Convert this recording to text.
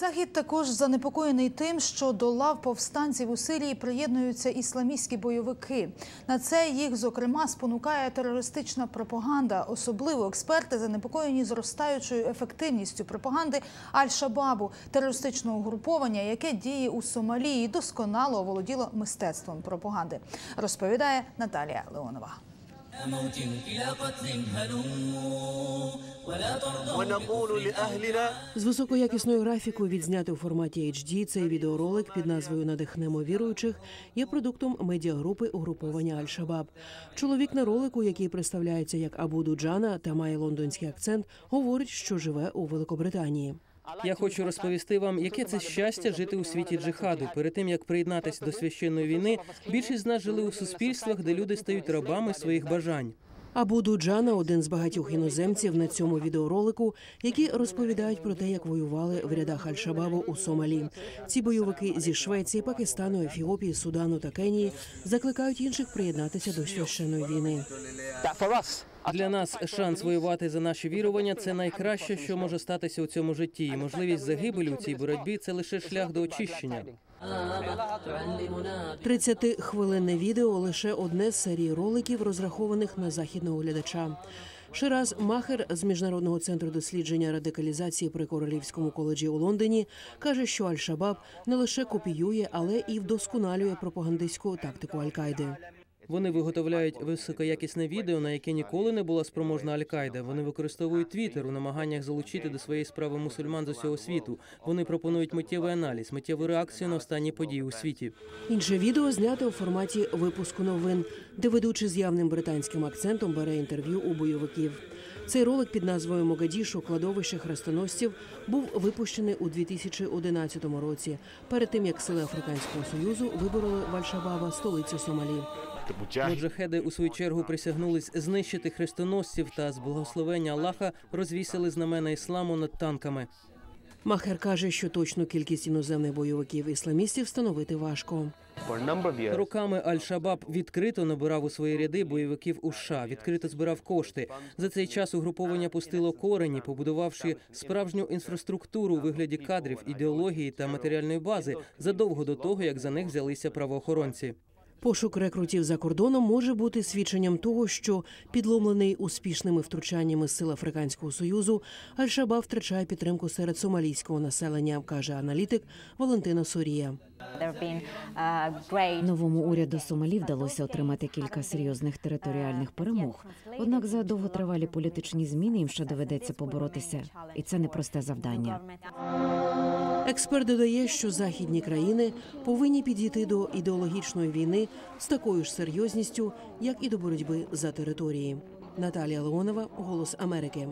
Захід також занепокоєний тим, що до лав повстанців у Сирії приєднуються ісламістські бойовики. На це їх зокрема спонукає терористична пропаганда. Особливо експерти занепокоєні зростаючою ефективністю пропаганди Аль-Шабабу, терористичного угруповання, яке діє у Сомалі і досконало оволоділо мистецтвом пропаганди. Розповідає Наталія Леонова موت إلى قتل هلموا ولا ترضوا ونقول لأهلنا З високоякісною графікою відзнятий у форматі HD, цей відеоролик під назвою Надихнемо віруючих є продуктом медіагрупи угруповання Аль-Шабаб. Чоловік на ролику, який представляється як Абу Дуджана та має лондонський акцент, говорить, що живе у Великобританії. Я хочу розповісти вам, яке це щастя жити у світі джихаду. Перед тим як приєднатися до священної війни, більшість з нас жили у суспільствах, де люди стають рабами своїх бажань. Абу Дуджана один з багатьох іноземців на цьому відеоролику, які розповідають про те, як воювали в рядах Аль-Шабабу у Сомалі. Ці бойовики зі Швеції, Пакистану, Ефіопії, Судану та Кенії закликають інших приєднатися до священної війни. Для нас шанс воювати за наші вірування це найкраще, що може статися у цьому житті. І можливість загибелі у цій боротьбі це лише шлях до очищення. 30-хвилинне відео лише одне з серії роликів, розрахованих на західного глядача. Шираз Махер з міжнародного центру дослідження радикалізації при королівському коледжі у Лондоні каже, що Аль-Шабаб не лише копіює, але і вдосконалює пропагандистську тактику Аль-Кайди. Вони виготовляють високоякісне відео, на яке ніколи не була спроможна Аль-Каїда. Вони використовують Твіттер у намаганнях залучити до своєї справи мусульман з усього світу. Вони пропонують миттєвий аналіз, миттєву реакцію на останні події у світі. Інше відео знято у форматі випуску новин, де ведучий з явним британським акцентом бере інтерв'ю у бойовиків. Цей ролик під назвою Могадішу кладовище хрестоносців був випущений у 2011 році, перед тим як сили Африканського союзу вибороли Вальшабаба, столицю Сомалі. Моджахеди у свою чергу присягнулись знищити хрестоносців та з благословення Аллаха розвісили знамена ісламу над танками. Махер каже, що точну кількість іноземних бойовиків ісламістів встановити важко. Роками Аль-Шабаб відкрито набирав у свої ряди бойовиків у США, відкрито збирав кошти. За цей час угруповання пустило корені, побудувавши справжню інфраструктуру у вигляді кадрів, ідеології та матеріальної бази задовго до того, як за них взялися правоохоронці. Пошук рекрутів за кордоном може бути свідченням того, що підломлений успішними втручаннями сил Африканського союзу Аль-Шабаб втрачає підтримку серед сомалійського населення, каже аналітик Валентина Сорія. Новому уряду Сомалі вдалося отримати кілька серйозних територіальних перемог. Однак за довготривалі політичні зміни їм ще доведеться поборотися, і це непросте завдання. Експерт додає, що західні країни повинні підійти до ідеологічної війни з такою ж серйозністю, як і до боротьби за території. Наталія Леонова, Голос Америки.